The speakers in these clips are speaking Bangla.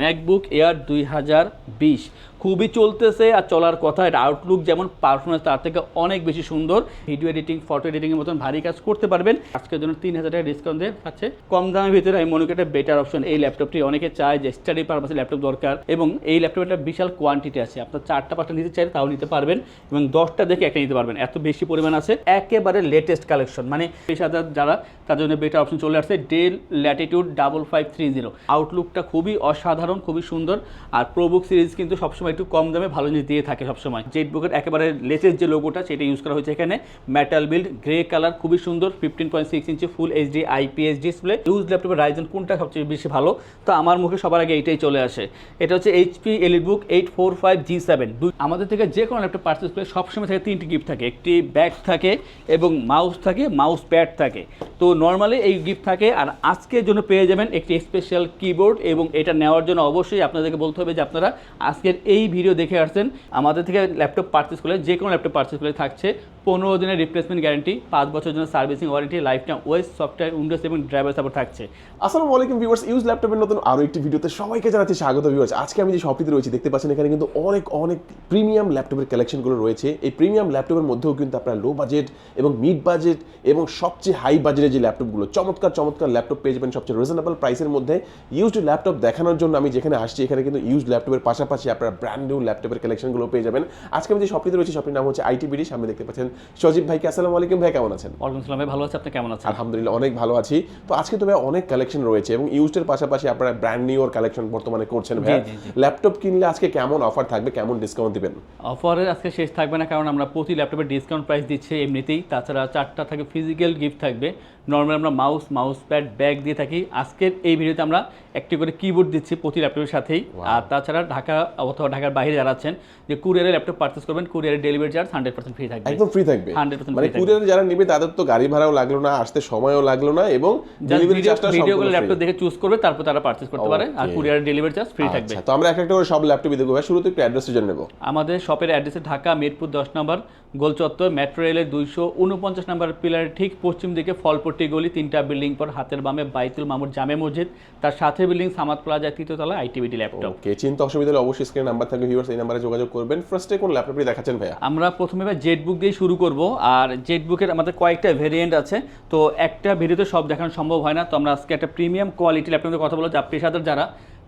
ম্যাকবুক এয়ার দুই হাজার বিশ। খুবই চলতেছে আর চলার কথা, এটা আউটলুক যেমন পারফরমেন্স তার থেকে অনেক বেশি সুন্দর। ভিডিও এডিটিং ফটো এডিটিংয়ের মতন ভারী কাজ করতে পারবেন। আজকের জন্য তিন হাজার টাকা ডিসকাউন্ট দিয়ে পাচ্ছে কম দামের ভিতরে আমি মনে করি একটা বেটার অপশন এই ল্যাপটপটি অনেকে চায় যে স্টাডি পারপাসে ল্যাপটপ দরকার এবং এই ল্যাপটপে একটা বিশাল কোয়ান্টিটি আছে। আপনার চারটা, পাঁচটা নিতে চাই তাও নিতে পারবেন এবং দশটা দেখে একটা নিতে পারবেন। এত বেশি পরিমাণ আছে। একেবারে লেটেস্ট কালেকশন মানে পেশাদার যারা তাদের জন্য বেটার অপশন চলে আসছে Dell Latitude double five three zero আউটলুকটা খুবই অসাধারণ, খুবই সুন্দর। আর প্রোবুক সিরিজ কিন্তু সবসময় একটু কম দামে ভালো জিনিস দিয়ে থাকে সবসময়। জেট বুকের একেবারে লেটেস্ট যে লোগোটা সেটা ইউজ করা হয়েছে এখানে। মেটাল বিল্ড গ্রে কালার খুবই সুন্দর fifteen point six inch full HD IPS display use ল্যাপটপের রাইজন কোনটা সবচেয়ে বেশি ভালো? তো আমার মুখে সবার আগে এইটাই চলে আসে। এটা হচ্ছে HP EliteBook eight four five G seven আমাদের থেকে যে কোনো ল্যাপটপ পার্চেস করে সবসময় থাকে তিনটি গিফট থাকে। একটি ব্যাগ থাকে এবং মাউস থাকে মাউস প্যাড থাকে। তো নর্মালি এই গিফট থাকে। আর আজকের জন্য পেয়ে যাবেন একটি স্পেশাল কিবোর্ড এবং এটা নেওয়ার জন্য অবশ্যই আপনাদেরকে বলতে হবে যে আপনারা আজকের এই ভিডিও দেখে আসছেন আমাদের থেকে ল্যাপটপ পার্চেস করলে যে কোনো ল্যাপটপ পার্চেস করলে থাকছে পনেরো দিনের রিপ্লেসমেন্ট গ্যারান্টি পাঁচ বছরের জন্য servicing warranty lifetime OS software Windows এবং ড্রাইভার সাপোর্ট থাকছে। আসসালামু আলাইকুম ভিউয়ার্স ইউজ ল্যাপটপের নতুন আরও একটি ভিডিওতে সবাইকে জানাচ্ছি স্বাগত ভিউয়ার্স আজকে আমি যে শপটিতে রয়েছি, দেখতে পাচ্ছেন এখানে কিন্তু অনেক অনেক প্রিমিয়াম ল্যাপটপের কালেকশনগুলো রয়েছে। এই প্রিমিয়াম ল্যাপটপের মধ্যেও কিন্তু আপনার লো বাজেট এবং মিড বাজেট এবং সবচেয়ে হাই বাজেটের যে ল্যাপটপগুলো চমৎকার চমৎকার ল্যাপটপ পেয়ে যাবেন সবচেয়ে রিজনেবল প্রাইসের মধ্যে। ইউজড ল্যাপটপ দেখানোর জন্য আমি যেখানে আসছি, এখানে কিন্তু ইউজ ল্যাপটপের পাশাপাশি আপনার ব্র্যান্ড নিউ ল্যাপটপের কালেকশনগুলো পেয়ে যাবেন। আজকে আমি যে শপটিতে রয়েছি শপটির নাম হচ্ছে আইটি বিডি সামনে দেখতে পাচ্ছেন সজীব ভাইকে। আসসালামু আলাইকুম ভাই কেমন আছেন? ওয়ালাইকুম সালাম ভাই ভালো আছে আপনি কেমন আছেন? আলহামদুলিল্লাহ অনেক ভালো আছি। তো আজকে তো ভাই অনেক কালেকশন রয়েছে এবং ইউজডের পাশাপাশি আপনারা ব্র্যান্ড নিউ কালেকশন বর্তমানে করছেন ভাই। ল্যাপটপ কিনলে আজকে কেমন অফার থাকবে কেমন ডিসকাউন্ট দিবেন? অফারের আজকে শেষ থাকবে না কারণ আমরা প্রতি ল্যাপটপের ডিসকাউন্ট প্রাইস দিচ্ছি এমনিতেই। তাছাড়া চারটা থাকে ফিজিক্যাল গিফট থাকবে। নর্মাল আমরা মাউস মাউস প্যাড ব্যাগ দিয়ে থাকি। আজকের এই ভিডিওতে আমরা একটি করে কিবোর্ড দিচ্ছি প্রতি ল্যাপটপের সাথেই। আর তাছাড়া ঢাকা অথবা ঢাকার বাইরে যারা আছেন যে কুরিয়ারে ল্যাপটপ পার্চেস করবেন কুরিয়ারের delivery charge hundred percent free থাকবে। একদম ফ্রি থাকবে। 100% মানে free কুরিয়ারে যারা নেবে তাদের তো গাড়ি ভাড়াও লাগল না আসতে সময়ও লাগল না এবং ডেলিভারি চার্জটা ভিডিওগুলো ল্যাপটপ দেখে চুজ করবে তারপর তারা পার্চেস করতে পারে। আর. কুরিয়ারের ডেলিভারি চার্জ ফ্রি থাকবে। আচ্ছা তো আমরা একটা একটা করে সব ল্যাপটপই দেখব। শুরুতে একটু অ্যাড্রেসের জন্য নেব। আমাদের শপের অ্যাড্রেসে ঢাকা মিরপুর দশ নম্বর গোলচত্বর মেট্রো রেলের দুইশো উনপঞ্চাশ নম্বর পিলারের ঠিক পশ্চিম দিকে ফলপট্টি গলি তিনটা বিল্ডিং পর হাতের বামে বাইতুল মামুর জামে মসজিদ। তার সাথে বিল্ডিং সামাদ প্লাজা তৃতীয়তলা আইটিভিটি ল্যাপটপ। ওকে চিন্তা অসুবিধা হলে অবশ্যই স্ক্রিনে নাম্বার থাকবে ভিউয়ার্স এই নাম্বারে যোগাযোগ করবেন। ফার্স্টে কোন ল্যাপটপটি দেখাচ্ছেন ভাইয়া? আমরা প্রথমে জেট বুক দিয়ে শুরু করব। আর জেট বুকের আমাদের কয়েকটা ভেরিয়েন্ট আছে। তো একটা ভিডিওতে সব দেখানো সম্ভব হয় না। তো আমরা আজকে একটা প্রিমিয়াম কোয়ালিটি ল্যাপটপের কথা বলব। যা পেশাদার যারা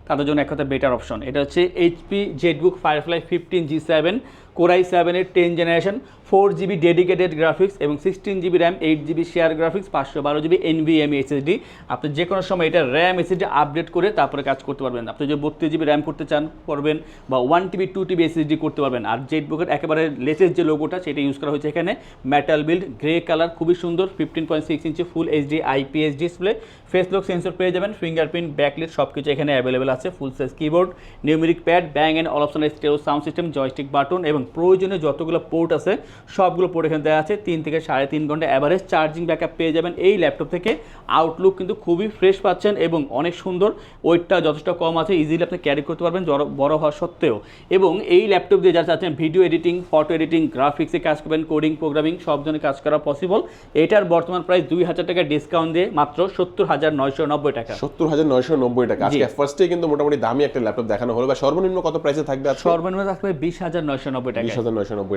তাদের জন্য এক কথা বেটার অপশন এটা হচ্ছে HP ZBook Firefly fifteen G seven core i সেভেনের ten generation four GB dedicated graphics এবং sixteen GB RAM eight GB share graphics পাঁচশো বারো জিবি এনভিএমই এসএসডি আপনি যে কোনো সময় এটা র্যাম এসএসডি আপডেট করে তারপরে কাজ করতে পারবেন। আপনি যদি বত্রিশ জিবি র্যাম করতে চান, করবেন বা one TB two TB SSD করতে পারবেন। আর জেট বুকের একেবারে লেটেস্ট যে লোগোটা সেটা ইউজ করা হয়েছে এখানে। মেটাল বিল্ড গ্রে কালার খুবই সুন্দর fifteen point six inch full HD IPS display face lock sensor পেয়ে যাবেন ফিঙ্গারপ্রিন্ট ব্যাকলিট সব কিছু এখানে অ্যাভেলেবেল আছে full size keyboard numeric pad Bang and Olufsen stereo sound system joystick button এবং প্রয়োজনীয় যতগুলো পোর্ট আছে সবগুলো পোর্ট এখানে দেওয়া আছে। তিন থেকে সাড়ে তিন ঘণ্টা অ্যাভারেজ চার্জিং ব্যাকআপ পেয়ে যাবেন। এই ল্যাপটপ থেকে আউটলুক কিন্তু খুবই ফ্রেশ পাচ্ছেন এবং অনেক সুন্দর। ওয়েটটা যথেষ্ট কম আছে ইজিলি আপনি ক্যারি করতে পারবেন বড় হওয়া সত্ত্বেও। এবং এই ল্যাপটপ দিয়ে যারা চাচ্ছেন ভিডিও এডিটিং ফটো এডিটিং গ্রাফিক্সে কাজ করবেন কোডিং প্রোগ্রামিং সব ধরনের কাজ করা পসিবল এটার বর্তমান প্রাইস দুই হাজার টাকা ডিসকাউন্ট দিয়ে মাত্র সত্তর হাজার নয়শো নব্বই টাকা। সত্তর হাজার নয়শো নব্বই টাকা। আজকে ফার্স্টে কিন্তু মোটামুটি দামি একটা ল্যাপটপ দেখানো হলো। বা সর্বনিম্ন কত প্রাইসে থাকবে সর্বনিম্ন থাকবে বিশ হাজার নয়শো নব্বই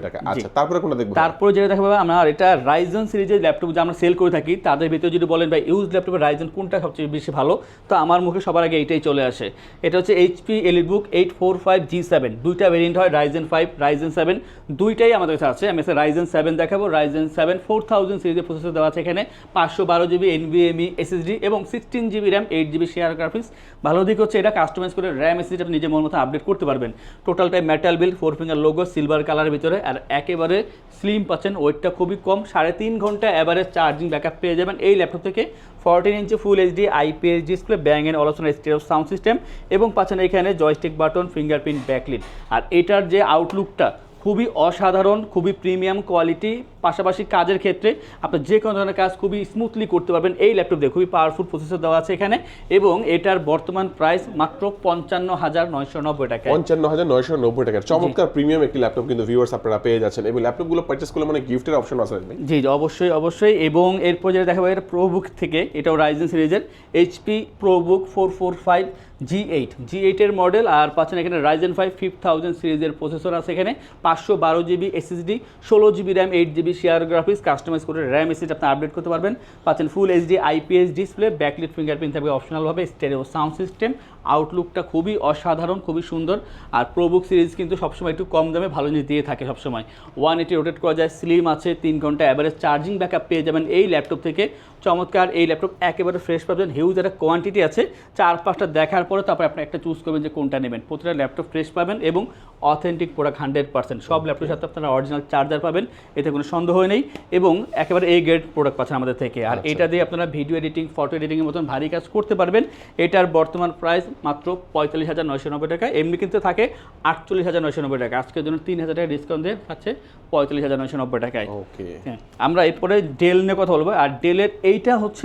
টাকা। আচ্ছা তারপরে কোনটা দেখব? তারপরে যেটা আমরা এটা রাইজন সিরিজের ল্যাপটপ যে আমরা সেল করে থাকি তাদের ভিতরে যদি বলেন ভাই ইউজ রাইজন কোনটা সবচেয়ে বেশি ভালো? তো আমার মুখে সবার আগে চলে আসে। এটা হচ্ছে HP EliteBook eight four five G seven দুইটা ভেরিয়েন্ট হয় রাইজেন ফাইভ রাইজেন সেভেন দুইটাই আমাদের কাছে আছে। আমি রাইজেন সেভেন দেখাবো। রাইজেন সেভেন ফোর থাউজেন্ড সিরিজের প্রসেসর দেওয়া আছে এখানে। পাঁচশো বারো জিবি এনভিএমই এসএসডি এবং sixteen GB RAM eight GB share graphics ভালো দিক হচ্ছে এটা কাস্টমাইজ করে র্যাম এসএসডি আপনি নিজের মন মতো আপডেট করতে পারবেন। টোটালটাই metal build four finger logo silver কালারের ভিতরে আর একেবারে স্লিম পাচ্ছেন। ওয়েটটা খুবই কম, সাড়ে তিন ঘণ্টা অ্যাভারেজ চার্জিং ব্যাকআপ পেয়ে যাবেন এই ল্যাপটপ থেকে। Fourteen inch full HD IPS display Bang and Olufsen stereo sound system এবং পাচ্ছেন এখানে জয়স্টিক বাটন ফিঙ্গারপ্রিন্ট ব্যাকলিন আর এটার যে আউটলুকটা খুবই অসাধারণ, খুবই প্রিমিয়াম কোয়ালিটি পাশাপাশি কাজের ক্ষেত্রে আপনি যে কোনো ধরনের কাজ খুবই স্মুথলি করতে পারবেন। এই ল্যাপটপ দিয়ে খুবই পাওয়ারফুল প্রসেসর দেওয়া আছে এখানে এবং এটার বর্তমান প্রাইস মাত্র পঞ্চান্ন হাজার নয়শো নব্বই টাকা। পঞ্চান্ন হাজার নয়শো নব্বই টাকার চমৎকার প্রিমিয়াম একটি ল্যাপটপ কিন্তু ভিউয়ার্স আপনারা পেয়ে যাচ্ছেন। এবং ল্যাপটপগুলো পারচেস করলে মানে গিফটের অপশন আছে জি জি অবশ্যই অবশ্যই। এবং এরপর যেটা দেখাবো এটা প্রোবুক থেকে এটাও রাইজেন সিরিজের HP ProBook four four five G eight G এইটের মডেল আর পাচ্ছেন এখানে রাইজেন ফাইভ ফিফ থাউজেন্ড সিরিজের প্রসেসর আছে এখানে। পাঁচশো বারো জিবি এসএসডি ষোলো GB RAM eight GB share graphics customize করে র্যাম এসিড আপনি আপডেট করতে পারবেন। পাচ্ছেন full HD IPS display backlit fingerprint থাকবে অপশনালভাবে স্টেরিও সাউন্ড সিস্টেম আউটলুকটা খুবই অসাধারণ খুবই সুন্দর। আর প্রোবুক সিরিজ কিন্তু সবসময় একটু কম দামে ভালো জিনিস দিয়ে থাকে সবসময়। ওয়ান এইটি রোটেট করা যায় স্লিম আছে তিন ঘণ্টা অ্যাভারেজ চার্জিং ব্যাকআপ পেয়ে যাবেন এই ল্যাপটপ থেকে। চমৎকার এই ল্যাপটপ একেবারে ফ্রেশ পাবেন। হিউজ একটা কোয়ান্টিটি আছে। চার পাঁচটা দেখার পরে তারপর আপনি একটা চুজ করবেন যে কোনটা নেবেন। প্রতিটা ল্যাপটপ ফ্রেশ পাবেন এবং অথেন্টিক প্রোডাক্ট হান্ড্রেড পার্সেন্ট সব ল্যাপটপের সাথে আপনারা অরিজিনাল চার্জার পাবেন এতে কোনো সন্দেহ নেই। এবং একেবারে এই গ্রেড প্রোডাক্ট পাচ্ছেন আমাদের থেকে। আর আচ্ছা। এটা দিয়ে আপনারা ভিডিও এডিটিং ফটো এডিটিংয়ের মতন ভারী কাজ করতে পারবেন। এটার বর্তমান প্রাইস মাত্র পঁয়তাল্লিশ হাজার নয়শো নব্বই টাকা। এমনি কিন্তু থাকে আটচল্লিশ হাজার নয়শো নব্বই টাকা। আজকের জন্য তিন হাজার টাকা ডিসকাউন্ট দিয়ে পাচ্ছে পঁয়তাল্লিশ হাজার নয়শো নব্বই টাকায়। ওকে হ্যাঁ আমরা এরপরে ডেল নিয়ে কথা বলব। আর ডেলের এইটা হচ্ছে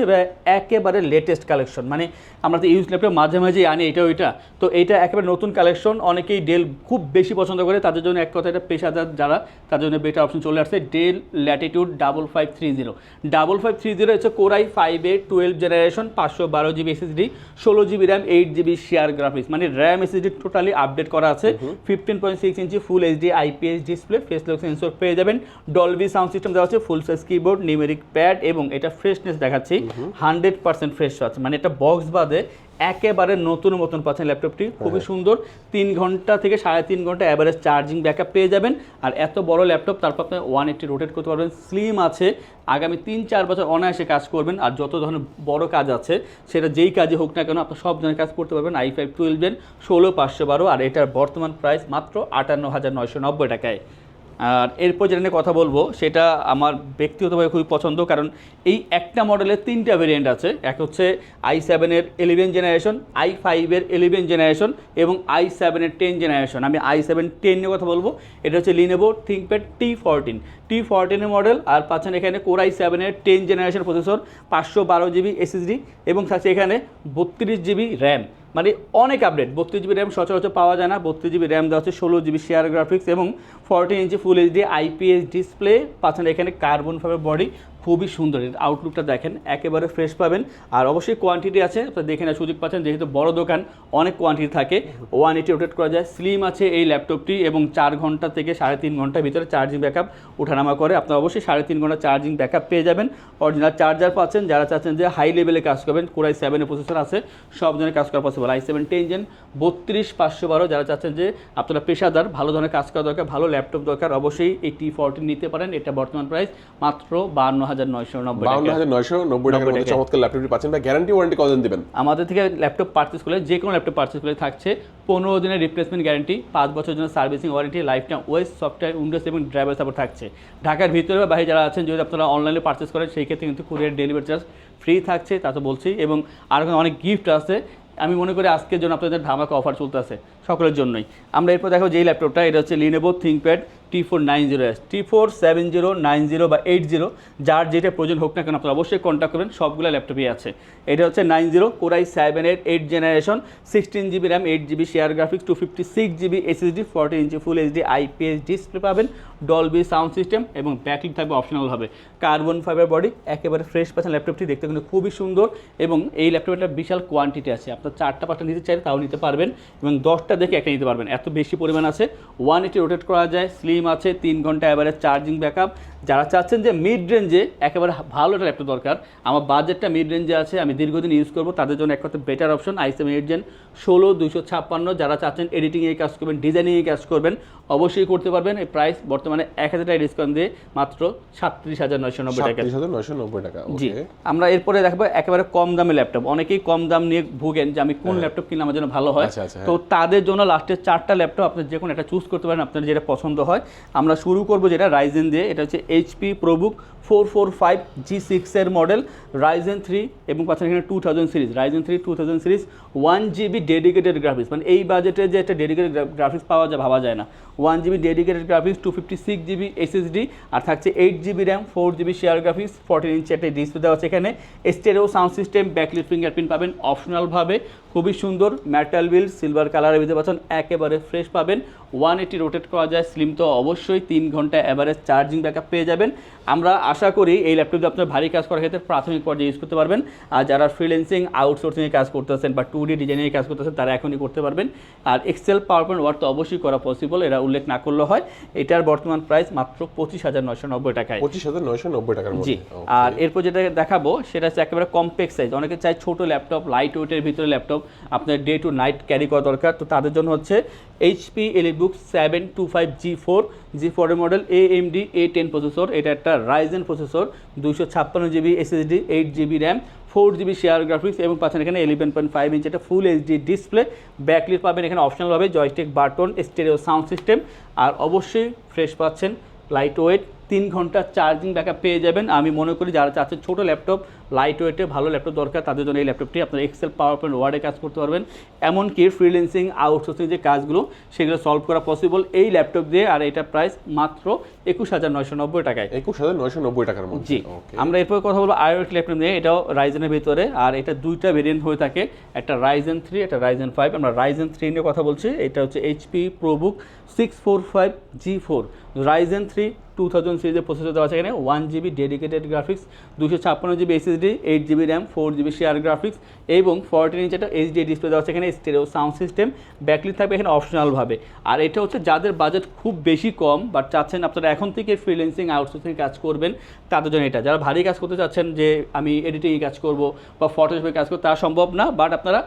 একেবারে লেটেস্ট কালেকশন মানে আমরা তো ইউজ ল্যাপটপ মাঝে মাঝে আনি এটা। ওইটা তো এইটা একেবারে নতুন কালেকশন অনেকেই ডেল খুব বেশি পছন্দ করে। তাদের জন্য এক কথা এটা পেশাদার যারা তাদের জন্য বেটার অপশন চলে আসছে Dell Latitude double five three zero double five three zero হচ্ছে কোরাই ফাইভ এ টুয়েলভ জেনারেশন পাঁচশো বারো জিবি এসএসডি ষোলো GB RAM eight GB share graphics মানে র্যাম এসএসডি টোটালি আপডেট করা আছে। Fifteen point six inch full HD IPS display face lock sensor পেয়ে যাবেন। ডলবি সাউন্ড সিস্টেম দেওয়া আছে full size keyboard numeric pad এবং এটা ফ্রেশনেস দেখাচ্ছি। হান্ড্রেড পার্সেন্ট ফ্রেশ আছে মানে এটা বক্স বাদে একেবারে নতুন মতন পাচ্ছেন ল্যাপটপটি খুবই সুন্দর। তিন ঘণ্টা থেকে সাড়ে তিন ঘণ্টা অ্যাভারেজ চার্জিং ব্যাকআপ পেয়ে যাবেন। আর এত বড় ল্যাপটপ তারপর আপনি ওয়ান এইটটি রোটেট করতে পারবেন। স্লিম আছে। আগামী তিন চার বছর অনায়াসে কাজ করবেন। আর যত ধরনের বড় কাজ আছে সেটা যেই কাজে হোক না কেন আপনি সব ধরনের কাজ করতে পারবেন। আই ফাইভ টুয়েলভেন ষোলো পাঁচশো বারো। আর এটার বর্তমান প্রাইস মাত্র আটান্ন হাজার নয়শো নব্বই টাকায়। আর এরপর যেটা নিয়ে কথা বলব, সেটা আমার ব্যক্তিগতভাবে খুবই পছন্দ, কারণ এই একটা মডেলের তিনটা ভেরিয়েন্ট আছে। এক হচ্ছে আই সেভেনের ইলেভেন জেনারেশন আই ফাইভের ইলেভেন জেনারেশন এবং আই সেভেনের টেন জেনারেশন আমি আই সেভেন টেন নিয়ে কথা বলব। এটা হচ্ছে Lenovo ThinkPad T fourteen T ফোরটিনের model আর পাচ্ছেন এখানে কোরাই সেভেনের টেন জেনারেশন প্রসেসর পাঁচশো বারো জিবি এসএসডি এবং থাকছে এখানে বত্রিশ জিবি র্যাম মানে অনেক আপডেট বত্রিশ জিবি র্যাম সচরাচর পাওয়া যায় না। বত্রিশ জিবি র্যাম দেওয়া হচ্ছে, ষোলো জিবি শেয়ার গ্রাফিক্স এবং fourteen inch full HD IPS display পাচ্ছেন এখানে কার্বন ফাইবার বডি খুবই সুন্দর। এর আউটলুকটা দেখেন, একেবারে ফ্রেশ পাবেন। আর অবশ্যই কোয়ান্টিটি আছে, আপনারা দেখে না সুযোগ পাচ্ছেন। যেহেতু বড় দোকান, অনেক কোয়ান্টিটি থাকে। ওয়ান এইটি রোটেট করা যায়। স্লিম আছে এই ল্যাপটপটি এবং চার ঘণ্টা থেকে সাড়ে তিন ঘণ্টার ভিতরে চার্জিং ব্যাকআপ ওঠানামা করে। আপনারা অবশ্যই সাড়ে তিন ঘণ্টা চার্জিং ব্যাকআপ পেয়ে যাবেন। অরিজিনাল চার্জার পাচ্ছেন। যারা চাচ্ছেন যে হাই লেভেলে কাজ করবেন কোরাই সেভেনের প্রসেসর আছে। সব ধরনের কাজ করা possible i seven ten gen বত্রিশ পাঁচশো বারো। যারা চাচ্ছেন যে আপনারা পেশাদার, ভালো ধরনের কাজ করা দরকার, ভালো ল্যাপটপ দরকার, অবশ্যই এই টি ফোরটিন নিতে পারেন। এটা বর্তমান প্রাইস মাত্র বান্ন হাজার নয়শো নব্বই বাউন্ন টাকা। হাজার নয়শো নব্বই টাকার মধ্যে চমৎকার ল্যাপটপটি পাচ্ছেন। বা গ্যারান্টি ওয়ারেন্টি কতদিন দিবেন? আমাদের থেকে ল্যাপটপ পারচেস করলে যে কোনো ল্যাপটপ পারচেস করলে থাকছে পনেরো দিনের রিপ্লেসমেন্ট গ্যারান্টি পাঁচ বছরের জন্য servicing warranty lifetime OS software Windows এবং ড্রাইভার সাপোর্ট থাকছে। ঢাকার ভিতরে বা বাইরে যারা আছেন যদি আপনারা অনলাইনে পারচেস করেন সেই ক্ষেত্রে কিন্তু কুরিয়ার ডেলিভারি চার্জ ফ্রি থাকছে তা তো বলছি এবং আর অনেক গিফট আছে। আমি মনে করি আজকের জন্য আপনাদের ধামাকা অফার চলতেছে সকলের জন্যই। আমরা এরপর দেখো যেই ল্যাপটপটা এটা হচ্ছে Lenovo ThinkPad T four nine zero S T four seven zero nine zero বা এইট জিরো যার যেটা প্রয়োজন হোক না কেন আপনারা অবশ্যই কন্ট্যাক্ট করবেন, সবগুলো ল্যাপটপই আছে। এটা হচ্ছে nine zero core i seven eight eight generation sixteen GB RAM eight GB share graphics two fifty six GB SSD forty inch full HD IPS display পাবেন ডলবি সাউন্ড সিস্টেম এবং ব্যাকলিক থাকবে অপশনাল হবে কার্বন ফাইবার বডি একেবারে ফ্রেশ পাচ্ছেন ল্যাপটপটি দেখতে কিন্তু খুবই সুন্দর এবং এই ল্যাপটপের একটা বিশাল কোয়ান্টিটি আছে। আপনার চারটা পাঁচটা নিতে চাইলে তাও নিতে পারবেন এবং দশটা দেখে একটা নিতে পারবেন। এত বেশি পরিমাণ আছে। ওয়ান এটি রোটেট করা যায় স্লিম আছে তিন ঘণ্টা অ্যাভারেজ চার্জিং ব্যাকআপ যারা চাচ্ছেন যে মিড রেঞ্জে একেবারে ভালো একটা ল্যাপটপ দরকার আমার বাজেটটা মিড রেঞ্জে আছে আমি দীর্ঘদিন ইউজ করব তাদের জন্য একটা better option i seven eight gen ষোলো দুশো ছাপ্পান্ন। যারা চাচ্ছেন এডিটিংয়ে কাজ করবেন ডিজাইনিংয়ে কাজ করবেন অবশ্যই করতে পারবেন। এই প্রাইস বর্তমানে এক হাজার টাকা ডিসকাউন্ট দিয়ে মাত্র সাতত্রিশ হাজার নয়শো নব্বই টাকা। নয়শো নব্বই টাকা জি। আমরা এরপরে দেখব একেবারে কম দামে ল্যাপটপ অনেকেই কম দাম নিয়ে ভুগেন যে আমি কোন ল্যাপটপ কিনলে আমার জন্য ভালো হয়। আচ্ছা, আচ্ছা, তো তাদের জন্য লাস্টের চারটা ল্যাপটপ আপনি যে কোনো একটা চুজ করতে পারেন আপনার যেটা পছন্দ হয়। আমরা শুরু করব যেটা রাইজেন দিয়ে, এটা হচ্ছে HP ProBook four four five G সিক্সের মডেল রাইজেন থ্রি এবং পাচ্ছেন এখানে two thousand series Ryzen three two thousand series one GB dedicated graphics মানে এই বাজেটে যে একটা ডেডিকেটেড গ্রাফিক্স পাওয়া যায়, ভাবা যায় না। One GB dedicated graphics two fifty six GB SSD আর থাকছে eight GB RAM four GB share graphics fourteen inch একটা ডিসপ্লে দেওয়া আছে এখানে। Stereo sound system backlit fingerprint পাবেন অপশনালভাবে খুবই সুন্দর ম্যাটাল বিল সিলভার কালারের ভিতরে পাচ্ছেন একেবারে ফ্রেশ পাবেন। ওয়ান এইটি রোটেট করা যায় স্লিম তো অবশ্যই, তিন ঘণ্টা অ্যাভারেজ চার্জিং ব্যাকআপ পেয়ে যাবেন। আমরা আশা করি এই ল্যাপটপে আপনার ভারী কাজ করার ক্ষেত্রে প্রাথমিক পর্যায়ে ইউজ করতে পারবেন। আর যারা ফ্রিল্যান্সিং আউটসোর্সিংয়ে কাজ করতেছেন বা টু ডি ডিজাইনিংয়ে কাজ করতেছেন, তারা এখনই করতে পারবেন। আর এক্সেল পাওয়ার পয়েন্ট ওয়ার্ড তো অবশ্যই করা পসিবল এরা উল্লেখ না করলে হয় এটার বর্তমান প্রাইস মাত্র পঁচিশ হাজার নয়শো নব্বই টাকায়। পঁচিশ হাজার নয়শো নব্বই টাকার জি আর এরপর যেটা দেখাবো সেটা হচ্ছে একেবারে কম্প্যাক্ট সাইজ অনেকে চাই ছোট ল্যাপটপ লাইট ওয়েটের ভিতরে ল্যাপটপ আপনার ডে টু নাইট ক্যারি করা দরকার। তো তাদের জন্য হচ্ছে HP EliteBook seven two five G four G ফোরের model A M D A ten processor এটা একটা রাইজেন প্রসেসর দুইশো ছাপ্পান্ন GB SSD eight GB RAM four GB share graphics এবং পাচ্ছেন এখানে ইলেভেন পয়েন্ট ফাইভ ইঞ্চ একটা ফুল এইচডি ডিসপ্লে ব্যাকলিট পাবেন, এখানে অপশনালভাবে joystick button stereo sound system আর অবশ্যই ফ্রেশ পাচ্ছেন লাইট ওয়েট তিন ঘণ্টা চার্জিং ব্যাকআপ পেয়ে যাবেন। আমি মনে করি যারা চাচ্ছেন ছোটো ল্যাপটপ লাইট ওয়েটে ভালো ল্যাপটপ দরকার তাদের জন্য এই ল্যাপটপটি আপনার এক্সেল পাওয়ার পয়েন্ট ওয়ার্ডে কাজ করতে পারবেন। এমনকি ফ্রিল্যান্সিং আউটসোর্সিং যে কাজগুলো সেগুলো সলভ করা পসিবল এই ল্যাপটপ দিয়ে আর এটা প্রাইস মাত্র একুশ হাজার নয়শো নব্বই টাকায়। একুশ হাজার নয়শো নব্বই টাকার মধ্যে। জি আমরা এরপর কথা বলব আইওএস ল্যাপটপ নিয়ে। এটাও রাইজেনের ভিতরে। আর এটা দুইটা ভেরিয়েন্ট হয়ে থাকে। একটা রাইজেন থ্রি একটা রাইজেন ফাইভ আমরা রাইজেন থ্রি নিয়ে কথা বলছি। এটা হচ্ছে HP ProBook six four five G four Ryzen three two thousand সিরিজের প্রসেসর দেওয়া আছে এখানে ওয়ান জিবি ডেডিকেটেড গ্রাফিক্স দুশো ছাপ্পান্ন GB SSD eight GB RAM four GB share graphics এবং ফোরটিন ইঞ্চ একটা এইচডি ডিসপ্লে দেওয়া আছে এখানে স্টেরিও সাউন্ড সিস্টেম ব্যাকলিট থাকবে এখানে অপশনালভাবে আর এটা হচ্ছে যাদের বাজেট খুব বেশি কম বাট চাচ্ছেন আপনারা এখন থেকে ফ্রিল্যান্সিং আউটসোর্সিং কাজ করবেন, তাদের জন্য এটা। যারা ভারী কাজ করতে চাচ্ছেন যে আমি এডিটিংয়ে কাজ করব বা ফটোশপে কাজ করব, তা সম্ভব না বাট আপনারা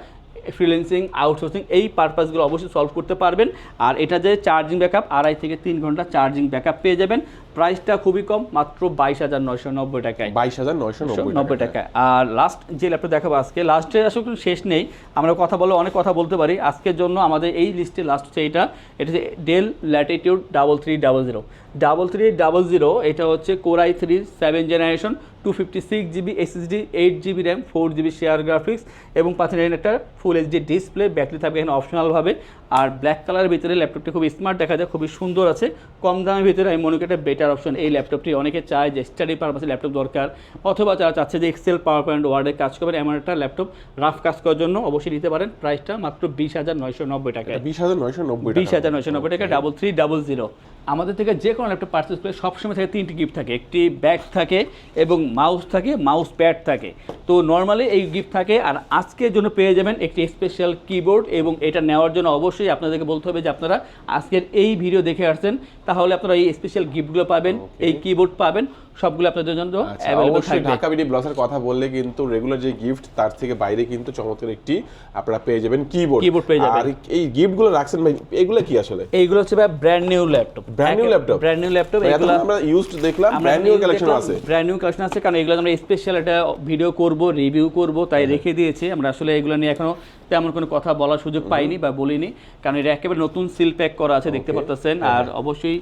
ফ্রিল্যান্সিং আউটসোর্সিং এই পারপাসগুলো অবশ্যই সলভ করতে পারবেন। আর এটা যে চার্জিং ব্যাকআপ আড়াই থেকে তিন ঘণ্টা চার্জিং ব্যাকআপ পেয়ে যাবেন। প্রাইসটা খুবই কম মাত্র বাইশ হাজার নয়শো নব্বই টাকায়। বাইশ হাজার নয়শো নব্বই টাকায়। আর লাস্ট যে ল্যাপটপ দেখাবো আজকে লাস্টে আসলে শেষ নেই। আমরা কথা বলে অনেক কথা বলতে পারি। আজকের জন্য আমাদের এই লিস্টে লাস্ট হচ্ছে এইটা। এটা হচ্ছে Dell Latitude double three double zero double three double zero এটা হচ্ছে Core i three seven generation two fifty six GB SSD eight GB RAM four GB share graphics এবং এখানে একটা ফুল এইচডি ডিসপ্লে ব্যাটারি থাকবে এখানে অপশনালভাবে আর ব্ল্যাক কালারের ভিতরে ল্যাপটপটি খুব স্মার্ট দেখা যায় খুবই সুন্দর আছে। কম দামের ভিতরে আমি মনে করি একটা বেটার অপশন এই ল্যাপটপটি অনেকে চায় যে স্টাডি পারপাসে ল্যাপটপ দরকার অথবা যারা চাচ্ছে যে এক্সেল পাওয়ার পয়েন্ট ওয়ার্ডে কাজ করবেন এমন একটা ল্যাপটপ রাফ কাজ করার জন্য অবশ্যই নিতে পারেন। প্রাইসটা মাত্র বিশ হাজার নয়শো নব্বই টাকা বিশ হাজার নয়শো নব্বই বিশ হাজার নয়শো নব্বই টাকা ডাবল থ্রি ডাবল জিরো আমাদের থেকে যে কোনো ল্যাপটপ পার্চেস করে সবসময় থাকে তিনটি গিফট থাকে। একটি ব্যাগ থাকে এবং মাউস থাকে মাউস প্যাড থাকে। তো নর্মালি এই গিফট থাকে আর আজকের জন্য পেয়ে যাবেন একটি স্পেশাল কিবোর্ড এবং এটা নেওয়ার জন্য অবশ্যই আপনাদেরকে বলতে হবে যে আপনারা আজকের এই ভিডিও দেখে আসছেন তাহলে আপনারা এই স্পেশাল গিফটগুলো পাবেন এই কিবোর্ড পাবেন সবগুলো আপনাদের জন্য আচ্ছা, অবশ্যই থাকবে। ঢাকা বিডি ব্লসের কথা বললে কিন্তু রেগুলার যে গিফট তার থেকে বাইরে কিন্তু চমৎকার একটি আপনারা পেয়ে যাবেন কিবোর্ড Keyboard পেয়ে যাবেন। আর এই গিফটগুলো রাখছেন ভাই এগুলো কি আসলে? এইগুলো হচ্ছে ভাই brand new laptop brand new laptop? Brand new laptop এগুলো এগুলো আমরা ইউজড দেখলাম ব্র্যান্ড নিউ কালেকশন আছে। ব্র্যান্ড নিউ কালেকশন আছে কারণ এগুলো আমরা স্পেশাল একটা ভিডিও করব রিভিউ করব তাই হ্যাঁ। রেখে দিয়েছি। আমরা আসলে এগুলো নিয়ে এখনও তেমন কোনো কথা বলার সুযোগ পাইনি বা বলিনি। কারণ এটা একেবারে নতুন সিল প্যাক করা আছে দেখতে. পাচ্ছেন হ্যাঁ, আর অবশ্যই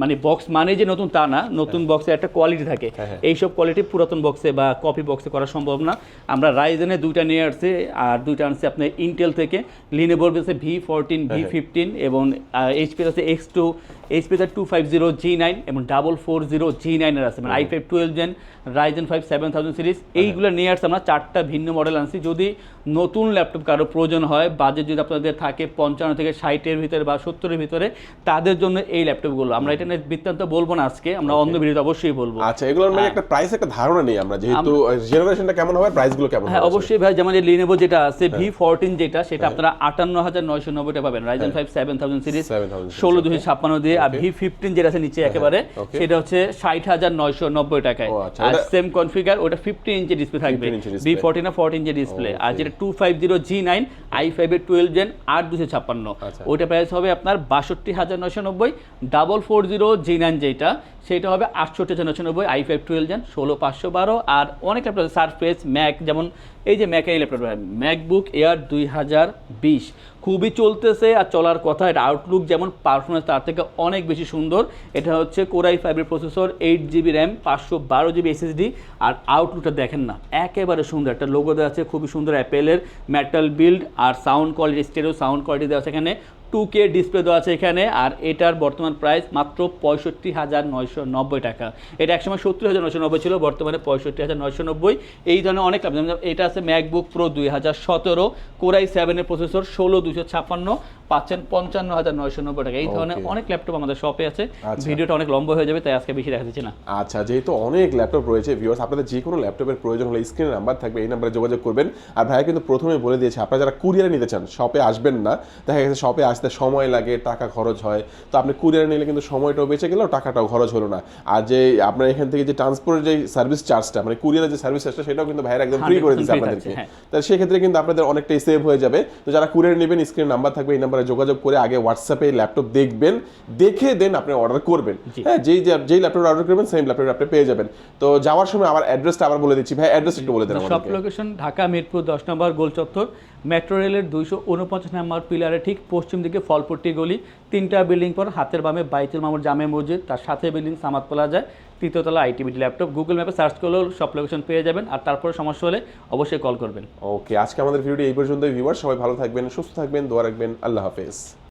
মানে বক্স মানে যে নতুন তা না নতুন বক্সে একটা কোয়ালিটি থাকে। হ্যাঁ, হ্যাঁ। এইসব কোয়ালিটি পুরাতন বক্সে বা কপি বক্সে করা সম্ভব না। আমরা রাইজেনে দুইটা নিয়ে আসছি আর দুইটা আনছি আপনার ইন্টেল থেকে। লিনেবোর আছে ভি ফোরটিন ভি হ্যাঁ। ফিফটিন এবং এইচপি আছে X two HP two five zero G nine এবং ডাবল ফোর জিরো জি নাইনের আছে। মানে i five twelve gen Ryzen five seven thousand series এইগুলো নিয়ে আসছে আমরা চারটা ভিন্ন মডেল আনছি। যদি নতুন ল্যাপটপ কারও প্রয়োজন হয় বাজেট যদি আপনাদের থাকে পঞ্চান্ন থেকে ষাটের ভিতরে বা সত্তরের ভিতরে তাদের জন্য এই ল্যাপটপগুলো আমরা এটা নিয়ে বৃত্তান্ত বলব না আজকে আমরা অন্য ভিডিওতে অবশ্যই বলব। আচ্ছা এগুলোর মানে একটা প্রাইস একটা ধারণা নেই আমরা যেহেতু জেনারেশনটা কেমন হবে প্রাইসগুলো কেমন হ্যাঁ অবশ্যই ভাই যেমন লিনেভো যেটা আছে ভি ফোরটিন যেটা সেটা আপনারা আটান্ন হাজার নয়শো নব্বই টাকা পাবেন Ryzen five seven thousand series ষোলো দুশো ছাপ্পান্ন দিয়ে আর ভি ফিফটিন যেটা আছে নিচে একেবারে সেটা হচ্ছে ষাট হাজার নয়শো নব্বই টাকায়। আচ্ছা, আর সেম কনফিগার ওটা ফিফটিন ইঞ্চি ডিসপ্লে থাকবে। 15 ইঞ্চি ভি ফোরটিন আর ফোরটিন ইঞ্চি ডিসপ্লে আর যেটা two five zero G nine i ফাইভের টুয়েলভ জেন আট দুশো ছাপ্পান্ন আচ্ছা। ওইটা প্রাইস হবে আপনার বাষট্টি হাজার নয়শো নব্বই double four zero G nine যেটা সেটা হবে আটষট্টি নব্বই আই ফাইভ টুয়েলভ জেন, ষোলো পাঁচশো বারো আর অনেক আপনার সারফেস ম্যাক যেমন এই যে ম্যাক এই ল্যাপটপ ম্যাকবুক এয়ার দুই হাজার বিশ। খুবই চলতেছে আর চলার কথা, এটা আউটলুক যেমন পারফরমেন্স তার থেকে অনেক বেশি সুন্দর। এটা হচ্ছে কোরাই ফাইভের প্রসেসর এইট জিবি র্যাম পাঁচশো বারো জিবি এসএসডি আর আউটলুকটা দেখেন না, একেবারে সুন্দর। একটা লোগো দেওয়া আছে, খুবই সুন্দর অ্যাপেলের মেটাল বিল্ড আর sound quality stereo sound quality দেওয়া আছে এখানে। টু কে ডিসপ্লে দেওয়া আছে এখানে আর এটার বর্তমান প্রাইস মাত্র পঁয়ষট্টি হাজার নয়শো নব্বই টাকা। এটা একসময় সত্তর হাজার নয়শো নব্বই ছিল বর্তমানে পঁয়ষট্টি হাজার নয়শো নব্বই। এই ধরনের অনেক এটা আছে ম্যাকবুক প্রো দুই হাজার সতেরো কোরাই সেভেনের প্রসেসর ষোলো দুশো ছাপ্পান্ন পাচ্ছেন পঞ্চান্ন হাজার নয়শো নব্বই টাকা। এই ধরনের অনেক ল্যাপটপ আমাদের শপে আছে। আচ্ছা। ভিডিওটা অনেক লম্বা হয়ে যাবে তাই আজকে বেশি দেখা দিচ্ছি না। আচ্ছা যেহেতু অনেক ল্যাপটপ রয়েছে ভিউয়ার্স আপনাদের যে কোনো ল্যাপটপের প্রয়োজন হলে স্ক্রিনে নাম্বার থাকবে এই নাম্বারে যোগাযোগ করবেন। আর ভাইয়া কিন্তু প্রথমে বলে দিয়েছে আপনারা যারা কুরিয়ারে নিতে চান শপে আসবেন না দেখা গেছে শপে আসতে সময় লাগে টাকা খরচ হয়। তো আপনি কুরিয়ারে নিলে কিন্তু সময়টাও বেঁচে গেলেও টাকাটাও খরচ হলো না। আর যে আপনার এখান থেকে যে ট্রান্সপোর্টের যে সার্ভিস চার্জটা মানে কুরিয়ারের যে সার্ভিস চার্জটা সেটাও কিন্তু ভাইয়ের একদম ফ্রি করে দিচ্ছে আপনাদেরকে। থাকছে, হ্যাঁ। তাহলে সেক্ষেত্রে কিন্তু আপনাদের অনেকটাই সেভ হয়ে যাবে। তো যারা কুরিয়ার নেবেন স্ক্রিনে নাম্বার থাকবে এই নাম্বারে যোগাযোগ করে আগে হোয়াটসঅ্যাপে ল্যাপটপ দেখবেন দেখে দেন আপনি অর্ডার করবেন। হ্যাঁ যেই যে- যেই ল্যাপটপ অর্ডার করবেন সেম ল্যাপটপ আপনি পেয়ে যাবেন। তো যাওয়ার সময় আবার অ্যাড্রেসটা আবার বলে দিচ্ছি। ভাই অ্যাড্রেস একটু বলে দেন সব লোকেশন ঢাকা মিরপুর দশ নম্বর গোল চত্বর মেট্রো রেলের দুইশো উনপঞ্চাশ নম্বর পিলারে ঠিক পশ্চিম দিকে ফলপট্টি গলি, তিনটা বিল্ডিং পর হাতের বামে বাইতুল মামুর জামে মসজিদ, তার সাথে বিল্ডিং সামাদ যায়, তৃতীয়তলা আইটিবিটি ল্যাপটপ গুগল ম্যাপে সার্চ করলেও সব লোকেশন পেয়ে যাবেন, আর তারপরে সমস্যা হলে অবশ্যই কল করবেন। ওকে আজকে আমাদের ভিডিওটি এই পর্যন্তই ভিউয়ার সবাই ভালো থাকবেন, সুস্থ থাকবেন, দোয়া রাখবেন, আল্লাহ হাফেজ।